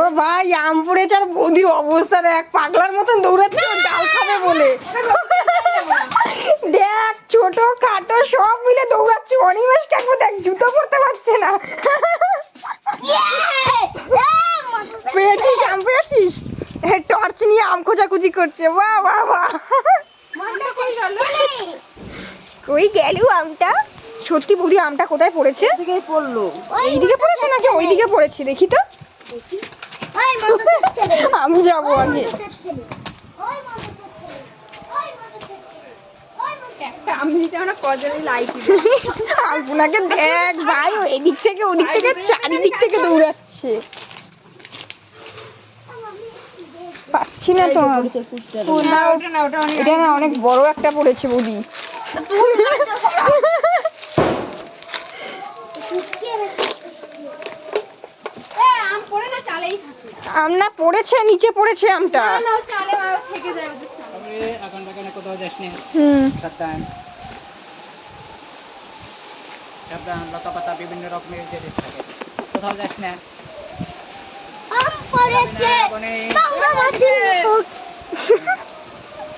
ও ভাই আম পড়েছে আর বৌদির অবস্থা দেখ পাগলার মতন দৌড়াচ্ছে ডাল খাবে বলে। দেখ ছোট খাটো সব মিলে দৌড়াচ্ছে অনিমেষ কাকু দেখ জুতো পরতে পারছে না। পেয়েছিস আম পেয়েছিস? টর্চ নিয়ে আম খোঁজাখুঁজি করছে বাহ বাহ বাহ কই গেল আমটা? সত্যি বুড়ি আমটা কোথায় পড়েছে? পড়ল। এইদিকে পড়েছে নাকি? ওইদিকে পড়েছে দেখি তো। আমি যাব আগে। আমি যদি আমরা কজনে লাইট দেখ ভাই এদিক থেকে ওদিক থেকে চারিদিক থেকে দৌড়াচ্ছে। পাচ্ছি না তো। না, ওটা না অনেক এটা না অনেক বড় একটা পড়েছে বৌদি পড়ে না চালেই থাকে আম না পড়েছে নিচে পড়েছে আমটা না ও চালে আর থেকে যায় ওদের চালে। তারপরে এখন এখানে কোথাও যাস নি হুম। সাবধান সাবধান লতা পাতা বিভিন্ন রকমের জিনিস থাকে। কোথাও যাস না ওখানে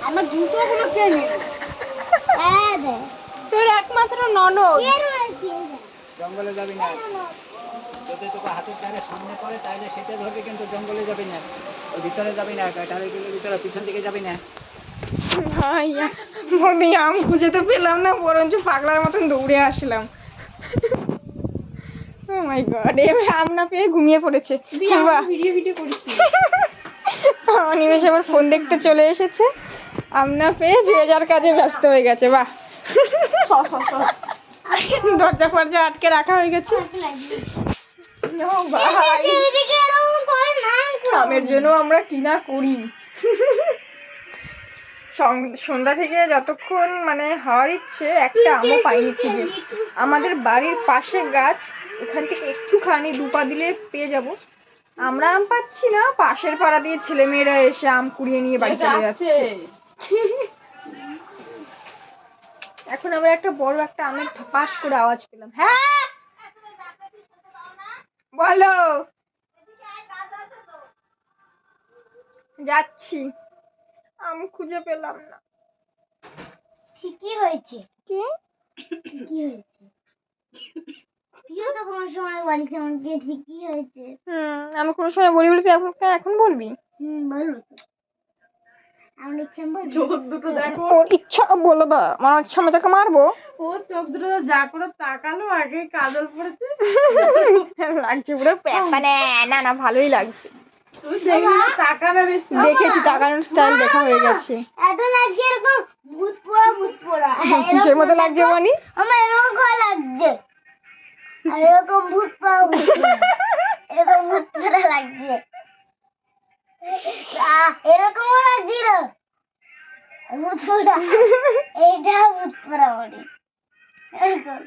আমার জুতো গুলো কে নেবে? তোর একমাত্র ননদ। জঙ্গলে যাবি না। যদি তোকে হাতের চারে সামনে পড়ে তাহলে সেটা ধরবি কিন্তু জঙ্গলে যাবি না। ওই ভিতরে যাবি না টালের ভিতরে পিছন দিকে যাবি না। আম খুঁজে তো পেলাম না বরঞ্চ পাগলার মতন দৌড়ে আসলাম। ও মাই গড এবার আম না পেয়ে ঘুমিয়ে পড়েছে। ভিডিও ভিডিও করিস অনিমেষ আবার ফোন দেখতে চলে এসেছে। আমনা পেয়ে যে যার কাজে ব্যস্ত হয়ে গেছে বাহ। দরজা ফরজা আটকে রাখা হয়ে গেছে। ভাই। আমের জন্য আমরা কিনা করি? সন্ধ্যা থেকে যতক্ষণ মানে হাওয়া দিচ্ছে একটা আমও পাইনি খুঁজে। আমাদের বাড়ির পাশে গাছ এখান থেকে একটুখানি দুপা দিলে পেয়ে যাব। আমরা আম পাচ্ছি না পাশের পাড়া দিয়ে ছেলে মেয়েরা এসে আম কুড়িয়ে নিয়ে বাড়ি চলে যাচ্ছে। এখন আমরা একটা বড় একটা আমের পাশ করে আওয়াজ পেলাম। হ্যাঁ বলো। যাচ্ছি। আম খুঁজে পেলাম না। ঠিকই হয়েছে। কি? কি হয়েছে। তুইও তো কোনো সময় বলিস আমাকে ঠিকই হয়েছে। হুম আমি কোনো সময় বলি বলি তুই এখন এখন বলবি? হুম বলব তো আমার ইচ্ছে আমি বলব দুটো দেখো। ওর ইচ্ছা বলে দা আমার ইচ্ছা আমি তোকে মারবো? ও চোখ দুটো যা করে তাকালো আগে কাজল পড়েছে। লাগছে পুরো প্যাপানে না না ভালোই লাগছে। তুই দেখলি তাকানো বেশি। দেখেছি তাকানোর স্টাইল দেখা হয়ে গেছে। এত লাগছে এরকম ভূত পোড়া ভূত পোড়া। কিসের মতো লাগছে বনি? আমার এরকম করে লাগছে। এরকম ভূত পোড়া। এরকম ভূত পোড়া লাগছে। আহ, এরকমও লাগছিল ভূত পোড়া এইটা ভূতপুরা বলি এরকম।